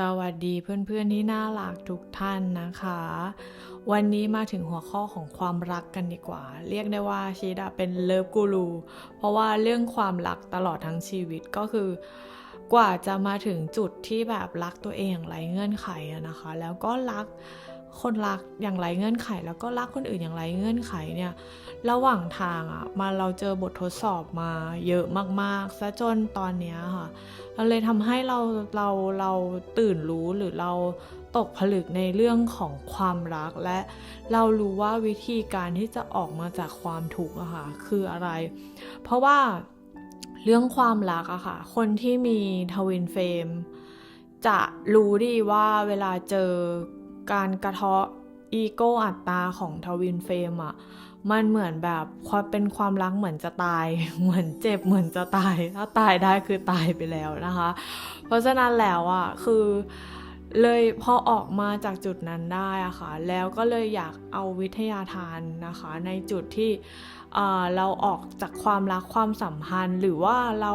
สวัสดีเพื่อนๆที่น่ารักทุกท่านนะคะ วันนี้มาถึงหัวข้อของความรักกันดีกว่า เรียกได้ว่าชีดาเป็นเลิฟกูรูเพราะว่าเรื่องความรักตลอดทั้งชีวิตก็คือกว่าจะมาถึงจุดที่แบบรักตัวเองอย่างไรเงื่อนไขอะนะคะ แล้วก็รัก คนรักอย่างไรเงื่อนไข แล้วก็รักคนอื่นอย่างไรเงื่อนไขเนี่ยระหว่างทางอะมาเราเจอบททดสอบมาเยอะมากๆซะจนตอนเนี้ยค่ะมันเลยทำให้เราเราเราตื่นรู้หรือเราตกผลึกในเรื่องของความรักและเรารู้ว่าวิธีการที่จะออกมาจากความทุกข์อะค่ะคืออะไร เพราะว่าเรื่องความรักอะค่ะ คนที่มีทวินเฟรมจะรู้ดีว่าเวลาเจอ การกระเทาะอีโก้อัตตาของทวินเฟรมอะมันเหมือนแบบความเป็นความรักเหมือนจะตาย เหมือนเจ็บเหมือนจะตาย ถ้าตายได้คือตายไปแล้วนะคะ เพราะฉะนั้นแล้วอะคือเลยพอออกมาจากจุดนั้นได้อะค่ะ แล้วก็เลยอยากเอาวิทยาทานนะคะ ในจุดที่เราออกจากความรักความสัมพันธ์ หรือว่าเรา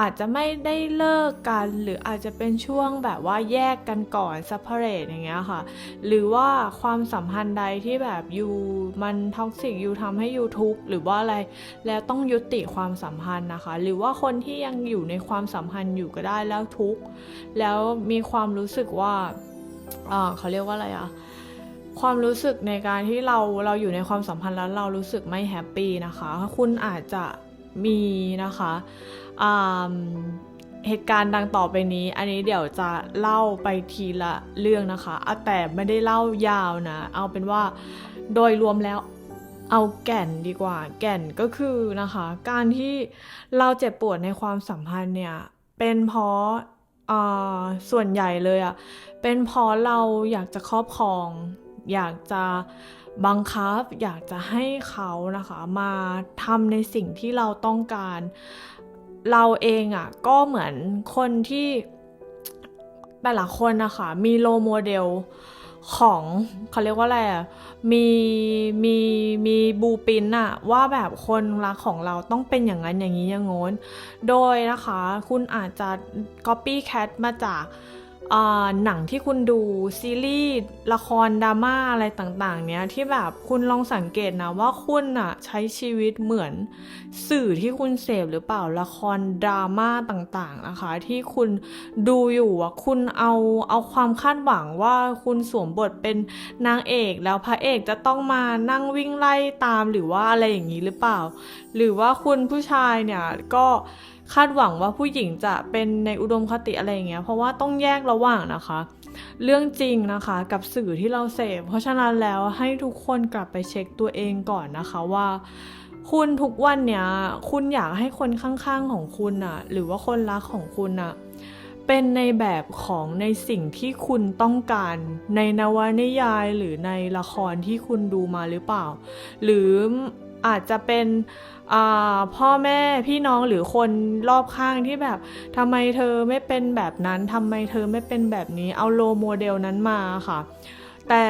อาจจะไม่ได้เลิกกัน หรืออาจจะเป็นช่วงแบบว่าแยกกันก่อน separate อย่างเงี้ยค่ะ หรือว่าความสัมพันธ์ใดที่แบบยูมันท็อกซิกยูทำให้ยูทุกข์หรือว่าอะไร แล้วต้องยุติความสัมพันธ์นะคะ หรือว่าคนที่ยังอยู่ในความสัมพันธ์อยู่ก็ได้แล้วทุกข์แล้วมีความรู้สึกว่าอ่าเขาเรียกว่าอะไรอะความรู้สึกในการที่เราเราอยู่ในความสัมพันธ์แล้วเรารู้สึกไม่แฮปปี้นะคะ คุณอาจจะมีนะคะ เหตุการณ์ดังต่อไปนี้ อันนี้เดี๋ยวจะเล่าไปทีละเรื่องนะคะแต่ไม่ได้เล่ายาวนะ เอาเป็นว่าโดยรวมแล้วเอาแก่นดีกว่า แก่นก็คือนะคะ การที่เราเจ็บปวดในความสัมพันธ์เนี่ย เป็นเพราะส่วนใหญ่เลยอะเป็นเพราะเราอยากจะครอบครอง อยากจะบังคับ อยากจะให้เขานะคะ มาทำในสิ่งที่เราต้องการ เราเองอะก็เหมือนคนที่แต่ละคนนะคะมีโลโมเดลของเขาเรียกว่าอะไรอะมีมีมีบูปินอะว่าแบบคนรักของเราต้องเป็นอย่างนั้นอย่างนี้อย่างโน้น โดยนะคะ คุณอาจจะ copycat มาจาก หนังที่คุณดูซีรีส์ละครดราม่าอะไรต่างๆ เนี้ยที่แบบคุณลองสังเกตนะว่าคุณอะใช้ชีวิตเหมือนสื่อที่คุณเสพหรือเปล่าละครดราม่าต่างๆนะคะ ที่คุณดูอยู่อะคุณเอาเอาความคาดหวังว่าคุณสวมบทเป็นนางเอกแล้วพระเอกจะต้องมานั่งวิ่งไล่ตามหรือว่าอะไรอย่างนี้หรือเปล่า หรือว่าคุณผู้ชายเนี่ยก็ คาดหวังว่าผู้หญิงจะเป็นในอุดมคติอะไรอย่างเงี้ยเพราะว่าต้องแยกระหว่างนะคะ เรื่องจริงนะคะกับสื่อที่เราเสพ เพราะฉะนั้นแล้วให้ทุกคนกลับไปเช็คตัวเองก่อนนะคะว่า คุณทุกวันเนี้ยคุณอยากให้คนข้างๆของคุณน่ะหรือว่าคนรักของคุณน่ะเป็นในแบบของในสิ่งที่คุณต้องการในนวนิยายหรือในละครที่คุณดูมาหรือเปล่า หรือ อาจจะเป็นพ่อแม่พี่น้องหรือคนรอบข้างที่แบบทำไมเธอไม่เป็นแบบนั้นทำไมเธอไม่เป็นแบบนี้เอาโลโมเดลนั้นมาค่ะ แต่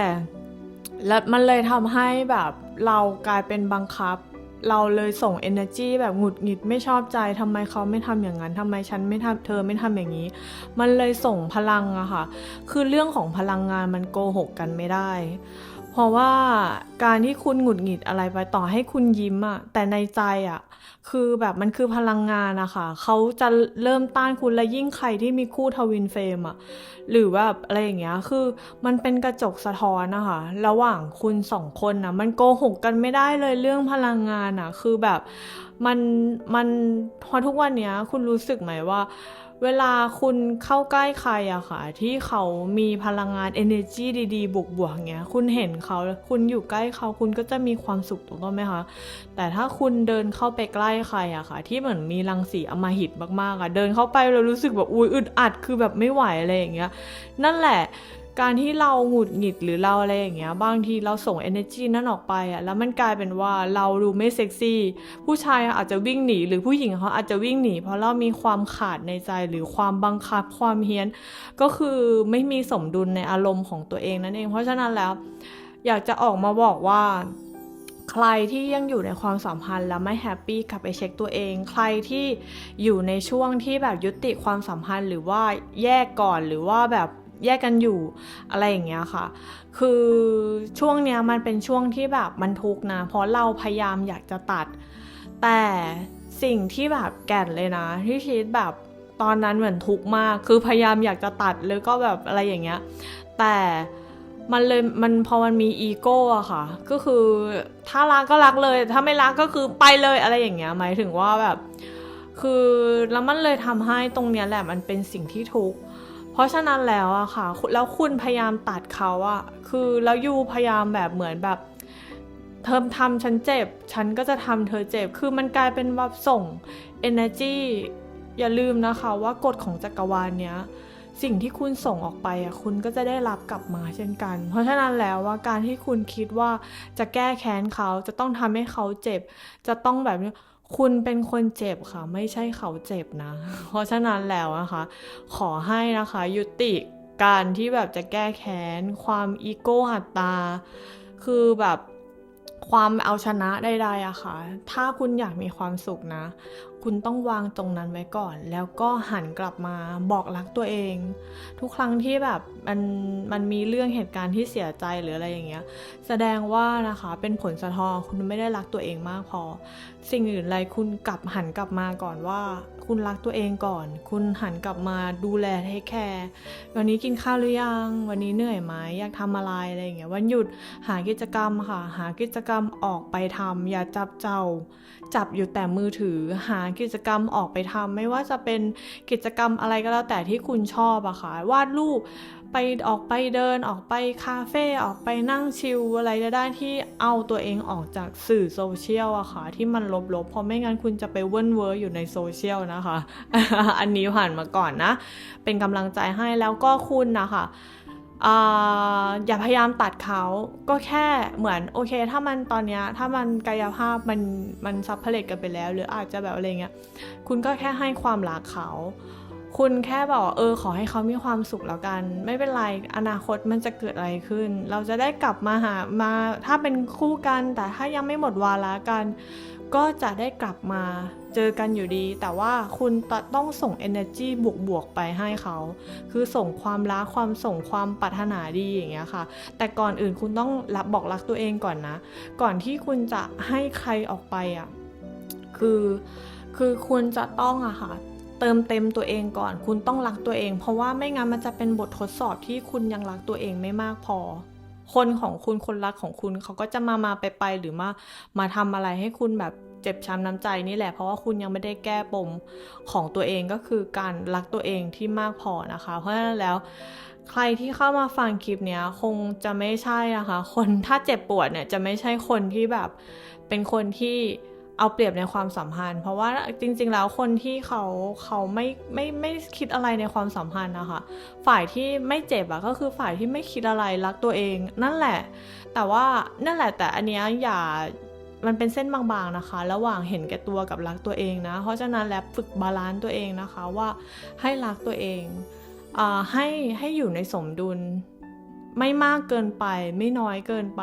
และมันเลยทำให้แบบเรากลายเป็นบังคับ เราเลยส่ง energy แบบหงุดหงิดไม่ชอบใจทำไมเขาไม่ทำอย่างนั้นทำไมฉันไม่ทำเธอไม่ทำอย่างนี้ มันเลยส่งพลังอะค่ะ คือเรื่องของพลังงานมันโกหกกันไม่ได้ เพราะว่าการที่คุณหงุดหงิดอะไรไปต่อให้คุณยิ้มอะแต่ในใจอะคือแบบมันคือพลังงานอะค่ะเขาจะเริ่มต้านคุณและยิ่งใครที่มีคู่ทวินเฟรมอะหรือแบบอะไรอย่างเงี้ยคือมันเป็นกระจกสะท้อนนะคะระหว่างคุณสองคนนะมันโกหกกันไม่ได้เลยเรื่องพลังงานอะคือแบบมันมันพอทุกวันเนี้ยคุณรู้สึกไหมว่า เวลาคุณเข้าใกล้ใครอะค่ะ ที่เขามีพลังงาน energy ดีๆ บวกๆเงี้ย คุณเห็นเขาคุณอยู่ใกล้เขาคุณก็จะมีความสุขถูกต้องไหมคะ แต่ถ้าคุณเดินเข้าไปใกล้ใครอะค่ะ ที่เหมือนมีรังสีอมหิตมากๆอะเดินเข้าไปเรารู้สึกแบบอุ้ยอึดอัดคือแบบไม่ไหวอะไรอย่างเงี้ย นั่นแหละ การที่เราหงุดหงิดหรือเราอะไรอย่างเงี้ยบางทีเราส่ง energy นั้นออกไปอะแล้วมันกลายเป็นว่าเราดูไม่เซ็กซี่ ผู้ชายอาจจะวิ่งหนี หรือผู้หญิงเขาอาจจะวิ่งหนี เพราะเรามีความขาดในใจหรือความบังคับความเฮี้ยน ก็คือไม่มีสมดุลในอารมณ์ของตัวเองนั่นเอง เพราะฉะนั้นแล้ว อยากจะออกมาบอกว่าใครที่ยังอยู่ในความสัมพันธ์แล้วไม่แฮปปี้กลับไปเช็คตัวเอง ใครที่อยู่ในช่วงที่แบบยุติความสัมพันธ์หรือว่าแยกก่อนหรือว่าแบบ แยกกันอยู่อะไรอย่างเงี้ยค่ะ คือช่วงเนี้ยมันเป็นช่วงที่แบบมันทุกข์นะ เพราะเราพยายามอยากจะตัด แต่สิ่งที่แบบแก่นเลยนะ ที่ชีวิตแบบตอนนั้นเหมือนทุกข์มาก คือพยายามอยากจะตัดแล้วก็แบบอะไรอย่างเงี้ย แต่มันเลยมันพอมันมีอีโก้อะค่ะ ก็คือถ้ารักก็รักเลย ถ้าไม่รักก็คือไปเลยอะไรอย่างเงี้ยหมายถึงว่าแบบ คือแล้วมันเลยทำให้ตรงเนี้ยแหละมันเป็นสิ่งที่ทุกข์ เพราะฉะนั้นแล้วอะค่ะ แล้วคุณพยายามตัดเขาอะคือแล้วยูพยายามแบบเหมือนแบบ เธอทำฉันเจ็บ ฉันก็จะทำเธอเจ็บ คือมันกลายเป็นแบบส่ง energy อย่าลืมนะคะว่ากฎของจักรวาลเนี้ยสิ่งที่คุณส่งออกไปอะคุณก็จะได้รับกลับมาเช่นกัน เพราะฉะนั้นแล้วว่าการที่คุณคิดว่าจะแก้แค้นเขาจะต้องทำให้เขาเจ็บ จะต้องแบบนี้ คุณเป็นคนเจ็บค่ะ ไม่ใช่เขาเจ็บนะ เพราะฉะนั้นแล้วนะคะ ขอให้นะคะยุติการที่แบบจะแก้แค้น ความอีโก้อัตตา คือแบบ ความเอาชนะใดๆอะค่ะ ถ้าคุณอยากมีความสุขนะ คุณต้องวางตรงนั้นไว้ก่อน แล้วก็หันกลับมาบอกรักตัวเอง ทุกครั้งที่แบบมันมันมีเรื่องเหตุการณ์ที่เสียใจหรืออะไรอย่างเงี้ย แสดงว่านะคะเป็นผลสะท้อนคุณไม่ได้รักตัวเองมากพอ สิ่งอื่นใดคุณกลับหันกลับมาก่อนว่า คุณรักตัวเองก่อน คุณหันกลับมาดูแลเทคแคร์วันนี้กินข้าวหรือยัง วันนี้เหนื่อยไหมอยากทำอะไรอะไรอย่างเงี้ยวันหยุดหากิจกรรมค่ะ หากิจกรรมออกไปทำอย่าจับเจ้า จับอยู่แต่มือถือหากิจกรรมออกไปทำไม่ว่าจะเป็นกิจกรรมอะไรก็แล้วแต่ที่คุณชอบอะค่ะวาดรูปไปออกไปเดินออกไปคาเฟ่ออกไปนั่งชิลอะไรก็ได้ที่เอาตัวเองออกจากสื่อโซเชียลอะค่ะ ที่มันลบๆเพราะไม่งั้นคุณจะไปเว่นเวอร์อยู่ในโซเชียลนะคะ อันนี้ผ่านมาก่อนนะ เป็นกำลังใจให้แล้วก็คุณนะคะ อย่าพยายามตัดเขาก็แค่เหมือนโอเค ถ้ามันตอนเนี้ยถ้ามันกายภาพมันมันซับเพลตกันไปแล้ว หรืออาจจะแบบอะไรเงี้ยคุณก็แค่ให้ความรักเขา คุณแค่บอกเออขอให้เขามีความสุขแล้วกัน ไม่เป็นไรอนาคตมันจะเกิดอะไรขึ้น เราจะได้กลับมาหามาถ้าเป็นคู่กันแต่ถ้ายังไม่หมดวาระกัน ก็จะได้กลับมาเจอกันอยู่ดี แต่ว่าคุณต้องส่ง energy บวกๆไปให้เขา คือส่งความรักความส่งความปรารถนาดีอย่างเงี้ยค่ะ แต่ก่อนอื่นคุณต้องรับบอกรักตัวเองก่อนนะ ก่อนที่คุณจะให้ใครออกไปอะคือคือคุณจะต้องอะค่ะเติมเต็มตัวเองก่อน คุณต้องรักตัวเอง เพราะว่าไม่งั้นมันจะเป็นบททดสอบที่คุณยังรักตัวเองไม่มากพอ คนของคุณคนรักของคุณเขาก็จะมามาไปไปหรือมามาทำอะไรให้คุณแบบเจ็บช้ำน้ำใจนี่แหละเพราะว่าคุณยังไม่ได้แก้ปมของตัวเองก็คือการรักตัวเองที่มากพอนะคะ เพราะฉะนั้นแล้วใครที่เข้ามาฟังคลิปเนี้ยคงจะไม่ใช่นะคะ คนถ้าเจ็บปวดเนี่ยจะไม่ใช่คนที่แบบเป็นคนที่ เอาเปรียบในความสัมพันธ์ เพราะว่าจริง ๆ แล้วคนที่เขาเขาไม่ไม่ไม่คิดอะไรในความสัมพันธ์นะคะ ฝ่ายที่ไม่เจ็บอะก็คือฝ่ายที่ไม่คิดอะไรรักตัวเอง นั่นแหละ แต่ว่านั่นแหละแต่อันเนี้ยอย่ามันเป็นเส้นบางๆนะคะ ระหว่างเห็นแก่ตัวกับรักตัวเองนะ เพราะฉะนั้นแล้วฝึกบาลานซ์ตัวเองนะคะว่าให้รักตัวเองอ่าให้ให้อยู่ในสมดุล ไม่มากเกินไป ไม่น้อยเกินไป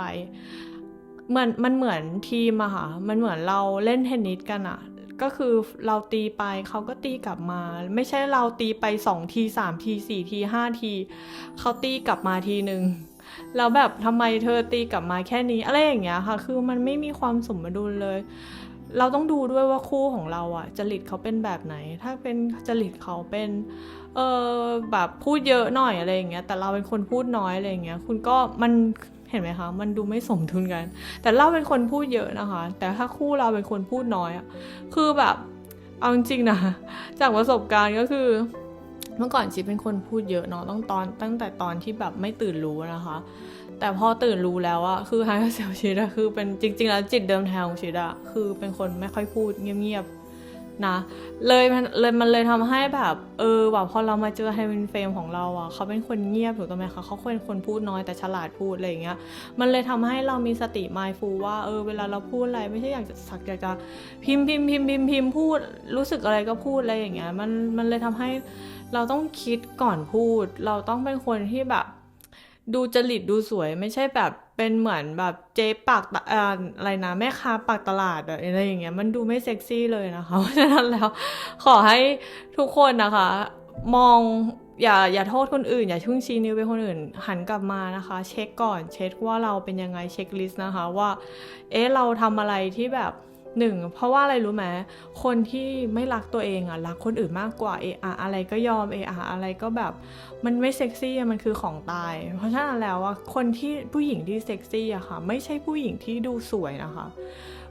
เหมือนมันเหมือนทีมอะค่ะ มันเหมือนเราเล่นเทนนิสกันอะก็คือเราตีไปเขาก็ตีกลับมา ไม่ใช่เราตีไปสองทีสามทีสี่ทีห้าทีเขาตีกลับมาทีหนึ่งแล้วแบบทำไมเธอตีกลับมาแค่นี้อะไรอย่างเงี้ยค่ะ คือมันไม่มีความสมดุลเลย เราต้องดูด้วยว่าคู่ของเราอะจริตเขาเป็นแบบไหน ถ้าเป็นจริตเขาเป็นเออแบบพูดเยอะหน่อยอะไรอย่างเงี้ยแต่เราเป็นคนพูดน้อยอะไรอย่างเงี้ยคุณก็มัน เห็นไหมคะ มันดูไม่สมดุลกัน แต่เราเป็นคนพูดเยอะนะคะ แต่ถ้าคู่เราเป็นคนพูดน้อยอะคือแบบ เอาจริงๆนะ จากประสบการณ์ก็คือ เมื่อก่อนชิเป็นคนพูดเยอะเนาะต้องตอน ตั้งแต่ตอนที่แบบไม่ตื่นรู้นะคะ แต่พอตื่นรู้แล้วอะคือไฮเซลชิดอะคือเป็นจริง ๆ แล้วจิตเดิมแท้ของชิดอะคือเป็นคนไม่ค่อยพูดเงียบๆ นะเลยมันเลยมันเลยทำให้แบบ เออแบบพอเรามาเจอไฮวินเฟรมของเราอะเขาเป็นคนเงียบถูกต้องไหมคะเขาเป็นคนพูดน้อยแต่ฉลาดพูดอะไรอย่างเงี้ยมันเลยทำให้เรามีสติ mindful ว่าเออเวลาเราพูดอะไรไม่ใช่อยากจะสักอยากจะพิมพ์พิมพ์พิมพ์พิมพ์พิมพ์พูดรู้สึกอะไรก็พูดอะไรอย่างเงี้ยมันมันเลยทำให้เราต้องคิดก่อนพูด เราต้องเป็นคนที่แบบ ดูจริตดูสวยไม่ใช่แบบเป็นเหมือนแบบเจ๊ปากตอะไรนะแม่ค้าปากตลาดอะอะไรอย่างเงี้ยมันดูไม่เซ็กซี่เลยนะคะเพราะฉะนั้นแล้วขอให้ทุกคนนะคะ มองอย่าอย่าโทษคนอื่น อย่าชุ่งชี้นิ้วไปคนอื่น หันกลับมานะคะ เช็คก่อนเช็คว่าเราเป็นยังไงเช็คลิสต์นะคะว่า เอ๊ะเราทำอะไรที่แบบ หนึ่งเพราะว่าอะไรรู้ไหมคนที่ไม่รักตัวเองอะรักคนอื่นมากกว่าเออะอะไรก็ยอมเออะอะไรก็แบบมันไม่เซ็กซี่มันคือของตาย เพราะฉะนั้นแล้วอะคนที่ผู้หญิงที่เซ็กซี่อะค่ะ ไม่ใช่ผู้หญิงที่ดูสวยนะคะ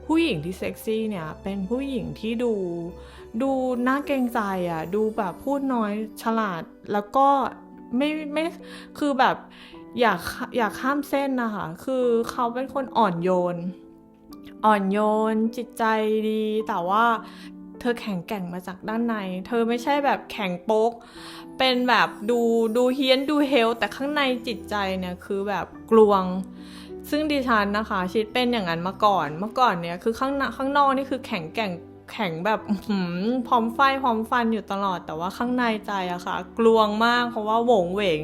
ผู้หญิงที่เซ็กซี่เนี่ยเป็นผู้หญิงที่ดู ดูน่าเกรงใจอะดูแบบพูดน้อยฉลาดแล้วก็ไม่ไม่คือแบบอยากอยากข้ามเส้นนะคะ คือเขาเป็นคนอ่อนโยน อ่อนโยน จิตใจดี แต่ว่าเธอแข็งแกร่งมาจากด้านใน เธอไม่ใช่แบบแข็งโป๊ก เป็นแบบดูดูเฮี้ยนดูเฮล แต่ข้างในจิตใจเนี่ยคือแบบกลวง ซึ่งดิฉันนะคะชิดเป็นอย่างนั้นมาก่อน เมื่อก่อนเนี่ยคือข้างหน้าข้างนอกนี่คือแข็งแกร่งแข็งแบบหือพร้อมไฟพร้อมฟันอยู่ตลอดแต่ว่าข้างในใจอะค่ะ กลวงมากเพราะว่าโหวงเหวง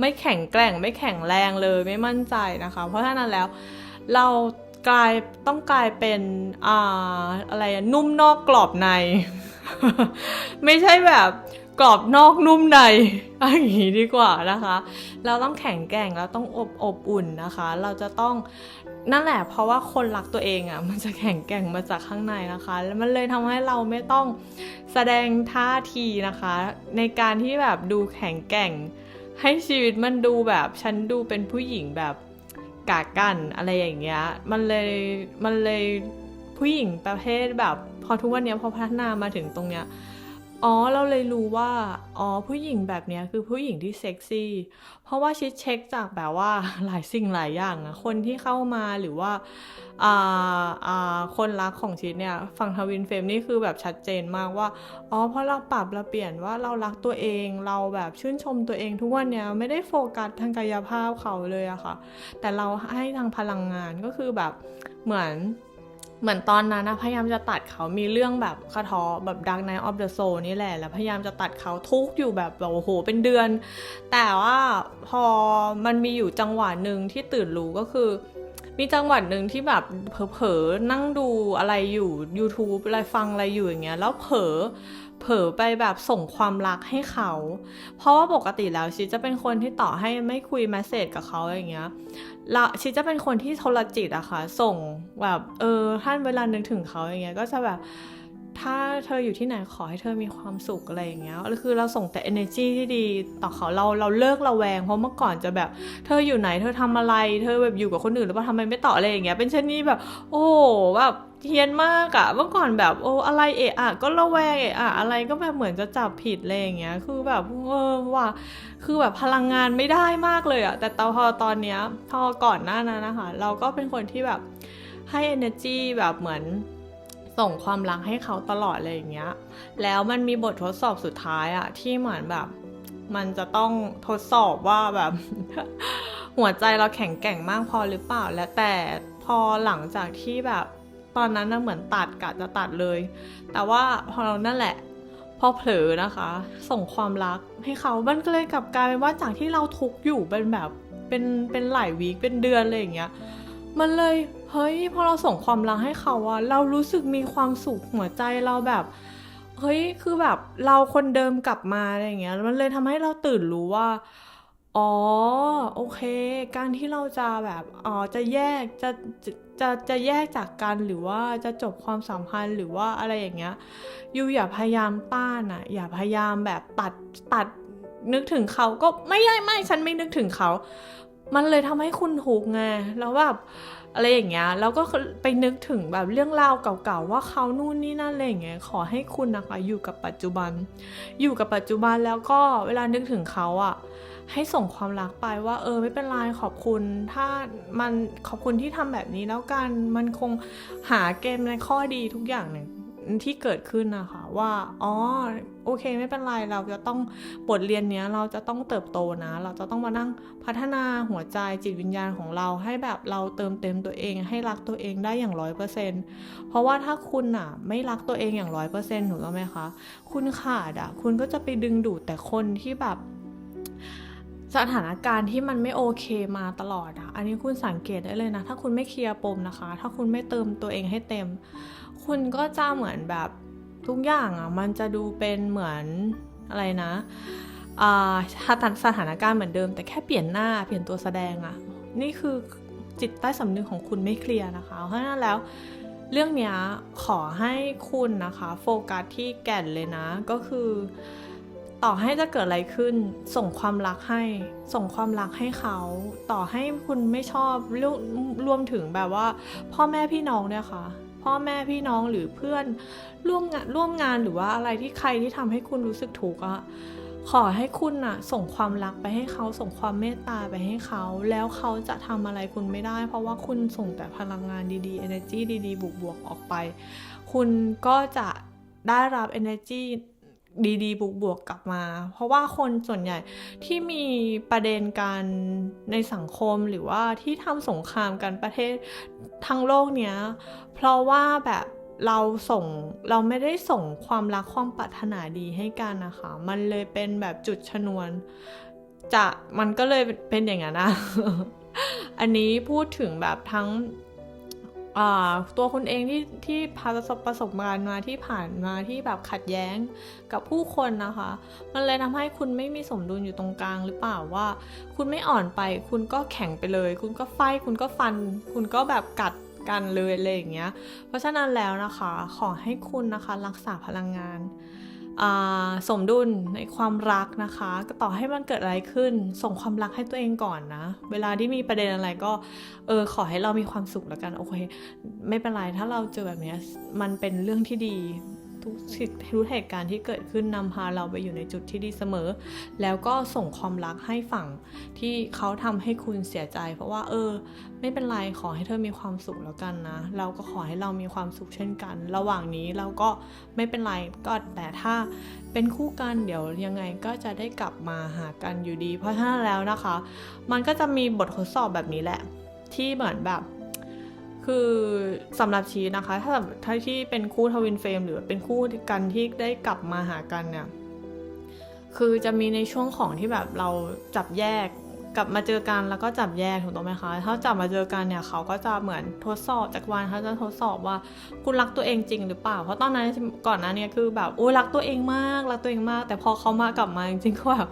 ไม่แข็งแกร่งไม่แข็งแรงเลยไม่มั่นใจนะคะ เพราะฉะนั้นแล้วเรา กลายต้องกลายเป็นอ่าอะไรนุ่มนอกกรอบใน ไม่ใช่แบบกรอบนอกนุ่มในอย่างนี้ดีกว่านะคะ เราต้องแข็งแกร่งเราต้องอบอบอุ่นนะคะ เราจะต้องนั่นแหละเพราะว่าคนรักตัวเองอะ่ะมันจะแข็งแกร่งมาจากข้างในนะคะ แล้วมันเลยทำให้เราไม่ต้องแสดงท่าทีนะคะ ในการที่แบบดูแข็งแกร่ง ให้ชีวิตมันดูแบบฉันดูเป็นผู้หญิงแบบ กากันอะไรอย่างเงี้ย มันเลยมันเลยผู้หญิงประเภทแบบ พอทุกวันนี้พอพัฒนามาถึงตรงเนี้ย อ๋อเราเลยรู้ว่า อ๋อผู้หญิงแบบนี้คือผู้หญิงที่เซ็กซี่ เพราะว่าชิดเช็คจากแบบว่าหลายสิ่งหลายอย่างอะคนที่เข้ามาหรือว่าอ่าอ่าคนรักของชิดเนี่ยฝั่งทวินเฟรมนี่คือแบบชัดเจนมากว่า อ๋อเพราะเราปรับเราเปลี่ยนว่าเรารักตัวเองเราแบบชื่นชมตัวเองทุกวันเนี้ยไม่ได้โฟกัสทางกายภาพเขาเลยอะค่ะ แต่เราให้ทางพลังงานก็คือแบบเหมือน เหมือนตอนนั้นนะพยายามจะตัดเขามีเรื่องแบบคาทอแบบ Dark Knight of the Soul นี่แหละ แล้วพยายามจะตัดเขาทุกอยู่แบบแบบโอ้โหเป็นเดือน แต่ว่าพอมันมีอยู่จังหวะหนึ่งที่ตื่นรู้ก็คือ มีจังหวะหนึ่งที่แบบเผลอๆนั่งดูอะไรอยู่ YouTube อะไรฟังอะไรอยู่อย่างเงี้ยแล้วเผลอ เผลอไปแบบส่งความรักให้เขา เพราะว่าปกติแล้วชิจะเป็นคนที่ต่อให้ไม่คุยแมสเซจกับเขาอย่างเงี้ยละชิจะเป็นคนที่โทรจิตอะค่ะ ส่งแบบเออท่านเวลานึกถึงเขาอย่างเงี้ยก็จะแบบถ้าเธออยู่ที่ไหนขอให้เธอมีความสุขอะไรอย่างเงี้ยคือเราส่งแต่ energy ที่ดีต่อเขาเราเราเลิกระแวง เพราะเมื่อก่อนจะแบบ เธออยู่ไหนเธอทำอะไร เธอแบบอยู่กับคนอื่นหรือว่าทำไมไม่ต่ออะไรอย่างเงี้ยเป็นเช่นนี้แบบ โอ้แบบ เฮียนมากอะเมื่อก่อนแบบโอ้อะไรเอะอะก็ระแวงเอะอะอะไรก็แบบเหมือนจะจับผิดอะไรอย่างเงี้ย คือแบบเออว่าคือแบบพลังงานไม่ได้มากเลยอะแต่ตอพอตอนเนี้ยพอก่อนหน้านั้นนะคะ เราก็เป็นคนที่แบบให้ energy แบบเหมือนส่งความรักให้เขาตลอดอะไรอย่างเงี้ย แล้วมันมีบททดสอบสุดท้ายอะที่เหมือนแบบมันจะต้องทดสอบว่าแบบ หัวใจเราแข็งแกร่งมากพอหรือเปล่าและแต่พอหลังจากที่แบบ ตอนนั้นนะเหมือนตัดกะจะตัดเลย แต่ว่าพอเรานั่นแหละ พอเผลอนะคะ ส่งความรักให้เขามันก็เลยกลับกลายเป็นว่าจากที่เราทุกอยู่เป็นแบบเป็นเป็นหลายวีคเป็นเดือนอะไรอย่างเงี้ยมันเลยเฮ้ยพอเราส่งความรักให้เขาอะเรารู้สึกมีความสุขหัวใจเราแบบเฮ้ยคือแบบเราคนเดิมกลับมาอะไรอย่างเงี้ยมันเลยทำให้เราตื่นรู้ว่า อ๋อ โอเค การที่เราจะแบบอ๋อจะแยกจะจะจะจะแยกจากกันหรือว่าจะจบความสัมพันธ์หรือว่าอะไรอย่างเงี้ยยูอย่าพยายามต้านอะอย่าพยายามแบบตัดตัดนึกถึงเขาก็ไม่ได้ไม่ฉันไม่นึกถึงเขา มันเลยทำให้คุณทุกไงแล้วแบบอะไรอย่างเงี้ยแล้วก็ไปนึกถึงแบบเรื่องราวเก่าๆว่าเขานู่นนี่นั่นอะไรอย่างเงี้ยขอให้คุณนะคะอยู่กับปัจจุบัน อยู่กับปัจจุบันแล้วก็เวลานึกถึงเขาอะ ให้ส่งความรักไปว่า เออไม่เป็นไรขอบคุณ ถ้ามันขอบคุณที่ทำแบบนี้แล้วกันมันคงหาเกมในข้อดีทุกอย่างหนึ่งที่เกิดขึ้นนะคะว่าอ๋อโอเคไม่เป็นไรเราจะต้องบทเรียนเนี้ยเราจะต้องเติบโตนะ เราจะต้องมานั่งพัฒนาหัวใจจิตวิญญาณของเราให้แบบเราเติมเต็มตัวเองให้รักตัวเองได้อย่างร้อยเปอร์เซ็นเพราะว่าถ้าคุณอะไม่รักตัวเองอย่างร้อยเปอร์เซ็นต์ถูกต้องไหมคะ คุณขาดอะคุณก็จะไปดึงดูดแต่คนที่แบบ สถานการณ์ที่มันไม่โอเคมาตลอดอะอันนี้คุณสังเกตได้เลยนะ ถ้าคุณไม่เคลียร์ปมนะคะ ถ้าคุณไม่เติมตัวเองให้เต็ม คุณก็จะเหมือนแบบทุกอย่างอะมันจะดูเป็นเหมือนอะไรนะอ่าสถานการณ์เหมือนเดิม แต่แค่เปลี่ยนหน้าเปลี่ยนตัวแสดงอะนี่คือจิตใต้สำนึกของคุณไม่เคลียร์นะคะ เพราะฉะนั้นแล้วเรื่องนี้ขอให้คุณนะคะ โฟกัสที่แก่นเลยนะ ก็คือ ต่อให้จะเกิดอะไรขึ้น ส่งความรักให้ ส่งความรักให้เขา ต่อให้คุณไม่ชอบรวรวมถึงแบบว่า พ่อแม่พี่น้องเนี่ยค่ะ พ่อแม่พี่น้องหรือเพื่อนร่วมงานร่วมงานหรือว่าอะไรที่ใครที่ทำให้คุณรู้สึกถูกอะขอให้คุณน่ะส่งความรักไปให้เขาส่งความเมตตาไปให้เขา แล้วเขาจะทำอะไรคุณไม่ได้ เพราะว่าคุณส่งแต่พลังงานดีๆ energy ดีๆ บวกๆ ออกไป คุณก็จะได้รับ energy ดีๆบวกๆกลับมา เพราะว่าคนส่วนใหญ่ที่มีประเด็นกันในสังคมหรือว่าที่ทำสงครามกันประเทศทั้งโลกเนี้ย เพราะว่าแบบเราส่งเราไม่ได้ส่งความรักความปรารถนาดีให้กันนะคะ มันเลยเป็นแบบจุดชนวน จะมันก็เลยเป็นอย่างนั้นนะ อันนี้พูดถึงแบบทั้ง ตัวคุณเองที่ที่ประสบประสบการณ์มาที่ผ่านมาที่แบบขัดแย้งกับผู้คนนะคะ มันเลยทำให้คุณไม่มีสมดุลอยู่ตรงกลางหรือเปล่าว่า คุณไม่อ่อนไป คุณก็แข็งไปเลย คุณก็ไฟคุณก็ฟัน คุณก็แบบกัดกันเลยอะไรอย่างเงี้ย เพราะฉะนั้นแล้วนะคะ ขอให้คุณนะคะรักษาพลังงาน สมดุลในความรักนะคะ ก็ต่อให้มันเกิดอะไรขึ้น ส่งความรักให้ตัวเองก่อนนะ เวลาที่มีประเด็นอะไรก็ เออ ขอให้เรามีความสุขแล้วกัน โอเค ไม่เป็นไร ถ้าเราเจอแบบนี้ มันเป็นเรื่องที่ดี ทุกสิ่งทุกเหตุการณ์ที่เกิดขึ้นนำพาเราไปอยู่ในจุดที่ดีเสมอ แล้วก็ส่งความรักให้ฝั่งที่เขาทำให้คุณเสียใจ เพราะว่าเออ ไม่เป็นไรขอให้เธอมีความสุขแล้วกันนะ เราก็ขอให้เรามีความสุขเช่นกัน ระหว่างนี้เราก็ไม่เป็นไรก็แต่ถ้าเป็นคู่กันเดี๋ยวยังไงก็จะได้กลับมาหากันอยู่ดี เพราะฉะนั้นแล้วนะคะ มันก็จะมีบททดสอบแบบนี้แหละ ที่เหมือนแบบ คือสำหรับชีนะคะ ถ้าถ้าที่เป็นคู่ทวินเฟรมหรือเป็นคู่กันที่ได้กลับมาหากันเนี่ย คือจะมีในช่วงของที่แบบเราจับแยกกลับมาเจอกันแล้วก็จับแยกถูกต้องไหมคะ ถ้าจับมาเจอกันเนี่ยเขาก็จะเหมือนทดสอบจากวันเขาจะทดสอบว่าคุณรักตัวเองจริงหรือเปล่า เพราะตอนนั้นก่อนหน้านี้คือแบบโอ้รักตัวเองมากรักตัวเองมาก แต่พอเขามากลับมาจริงๆก็แบบ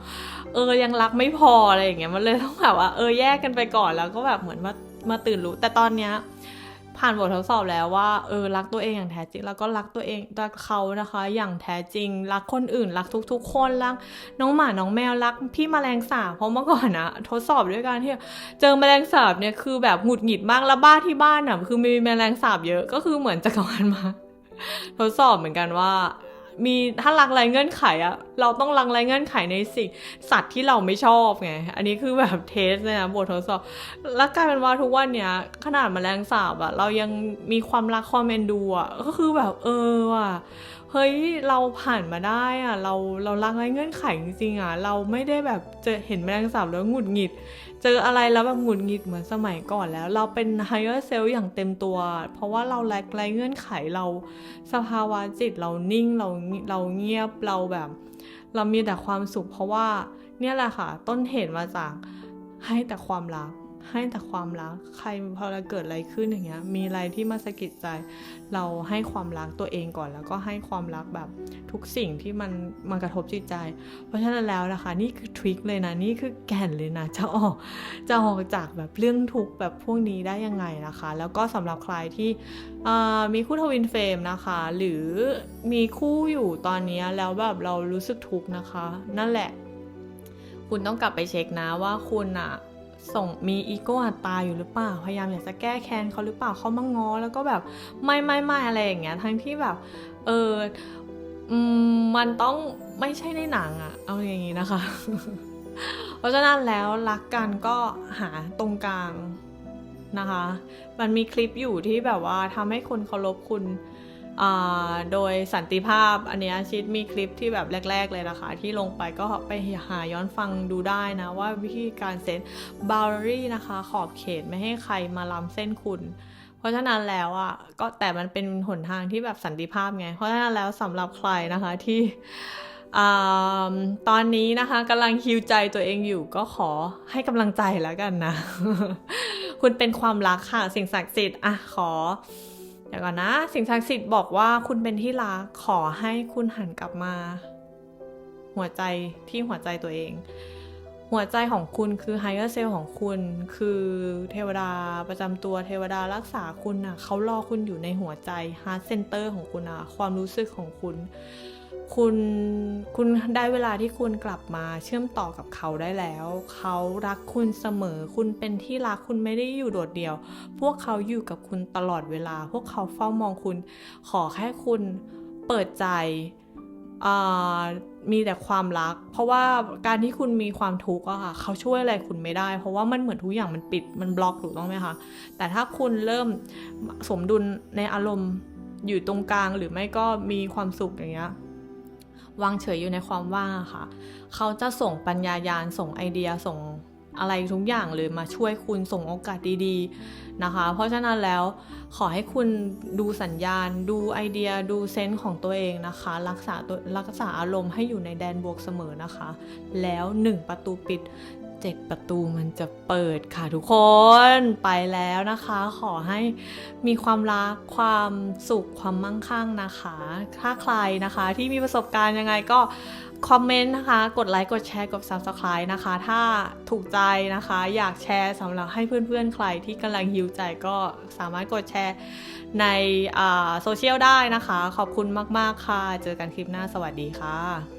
เออยังรักไม่พออะไรอย่างเงี้ยมันเลยต้องแบบว่าเออแยกกันไปก่อนแล้วก็แบบเหมือนมามาตื่นรู้ แต่ตอนเนี้ย ผ่านบททดสอบแล้วว่าเออรักตัวเองอย่างแท้จริง แล้วก็รักตัวเองรักเขานะคะ อย่างแท้จริง รักคนอื่น รักทุก ๆ คนรักน้องหมาน้องแมวรักพี่มแมลงสาบเพราะเมื่อก่อนนะทดสอบด้วยการที่เจอแมลงสาบเนี่ยคือแบบหงุดหงิดมากแล้วบ้านที่บ้านอะคือมีแมลงสาบเยอะก็คือเหมือนจักรวาลมา ทดสอบเหมือนกันว่า มีถ้าลังไรเงื่อนไขอะ เราต้องลังไรเงื่อนไขในสิ่งสัตว์ที่เราไม่ชอบไง อันนี้คือแบบเทสนะบททดสอบ แล้วกลายเป็นว่าทุกวันเนี้ยขนาดมแมลงสาบอะเรายังมีความรักความเมนดูอะก็คือแบบเออว่ะเฮ้ยเราผ่านมาได้อะเราเราลังไรเงื่อนไขจริงๆอะเราไม่ได้แบบเจอเห็นแมลงสาบแล้วหงุดหงิด เจออะไรแล้วแบบหงุดหงิดเหมือนสมัยก่อนแล้ว เราเป็นไฮเออร์เซลอย่างเต็มตัว เพราะว่าเราแลกไรเงื่อนไขเราสภาวะจิตเรานิ่งเราเราเงียบเราแบบ เรามีแต่ความสุขเพราะว่าเนี่ยแหละค่ะ ต้นเหตุมาจากให้แต่ความรัก ให้แต่ความรัก ใครพอเราเกิดอะไรขึ้นอย่างเงี้ย มีอะไรที่มาสะกิดใจ เราให้ความรักตัวเองก่อน แล้วก็ให้ความรักแบบทุกสิ่งที่มันมันกระทบจิตใจ เพราะฉะนั้นแล้วนะคะ นี่คือทริคเลยนะ นี่คือแก่นเลยนะ จะออก จะออกจากแบบเรื่องทุกแบบพวกนี้ได้ยังไงนะคะ แล้วก็สำหรับใครที่มีคู่ทวินเฟรมนะคะ หรือมีคู่อยู่ตอนนี้แล้วแบบเรารู้สึกทุกข์นะคะ นั่นแหละคุณต้องกลับไปเช็คนะว่าคุณอะ ส่งมีอีโก้อัตตาอยู่หรือเปล่า พยายามอยากจะแก้แค้นเขาหรือเปล่าเขามางอแล้วก็แบบไม่ไม่ไม่อะไรอย่างเงี้ยทั้งที่แบบเออมันต้องไม่ใช่ในหนังอะเอาอย่างงี้นะคะ เพราะฉะนั้นแล้วรักกันก็หาตรงกลางนะคะ มันมีคลิปอยู่ที่แบบว่าทำให้คนเคารพคุณ โดยสันติภาพอันนี้ชิดมีคลิปที่แบบแรก ๆ เลยนะคะ ที่ลงไปก็ไปหาย้อนฟังดูได้นะว่าวิธีการเซตบาร์รี่นะคะ ขอบเขตไม่ให้ใครมาล้ำเส้นคุณ เพราะฉะนั้นแล้วอะก็แต่มันเป็นหนทางที่แบบสันติภาพไง เพราะฉะนั้นแล้วสำหรับใครนะคะที่อตอนนี้นะคะกำลังฮิวใจตัวเองอยู่ก็ขอให้กำลังใจแล้วกันนะ คุณเป็นความรักค่ะ สิ่งศักดิ์สิทธิ์อะขอ เดี๋ยวก่อนนะ สิ่งศักดิ์สิทธิ์บอกว่าคุณเป็นที่รักขอให้คุณหันกลับมา หัวใจที่หัวใจตัวเอง หัวใจของคุณคือไฮเออร์เซลของคุณ คือเทวดาประจำตัวเทวดารักษาคุณนะเขารอคุณอยู่ในหัวใจฮาร์ดเซนเตอร์ของคุณนะความรู้สึกของคุณ คุณคุณได้เวลาที่คุณกลับมาเชื่อมต่อกับเขาได้แล้ว เขารักคุณเสมอ คุณเป็นที่รักคุณไม่ได้อยู่โดดเดี่ยว พวกเขาอยู่กับคุณตลอดเวลา พวกเขาเฝ้ามองคุณ ขอแค่คุณเปิดใจมีแต่ความรัก เพราะว่าการที่คุณมีความทุกข์อะค่ะเขาช่วยอะไรคุณไม่ได้ เพราะว่ามันเหมือนทุกอย่างมันปิดมันบล็อกถูกต้องไหมคะแต่ถ้าคุณเริ่มสมดุลในอารมณ์อยู่ตรงกลางหรือไม่ก็มีความสุขอย่างเงี้ย วางเฉยอยู่ในความว่างค่ะ เขาจะส่งปัญญายาณส่งไอเดียส่งอะไรทุกอย่างเลยมาช่วยคุณส่งโอกาสดีๆนะคะ เพราะฉะนั้นแล้วขอให้คุณดูสัญญาณ ดูไอเดียดูเซนส์ของตัวเองนะคะ รักษาตัวรักษาอารมณ์ให้อยู่ในแดนบวกเสมอนะคะ แล้วหนึ่งประตูปิด เจ็ดประตูมันจะเปิดค่ะทุกคนไปแล้วนะคะ ขอให้มีความรักความสุขความมั่งคั่งนะคะ ถ้าใครนะคะที่มีประสบการณ์ยังไงก็คอมเมนต์นะคะ กดไลค์ กดแชร์ กด Subscribe นะคะ ถ้าถูกใจนะคะ อยากแชร์สำหรับให้เพื่อนๆ ใครที่กำลังฮิวใจก็สามารถกดแชร์ในโซเชียลได้นะคะ ขอบคุณมาก ๆ ค่ะ เจอกันคลิปหน้าสวัสดีค่ะ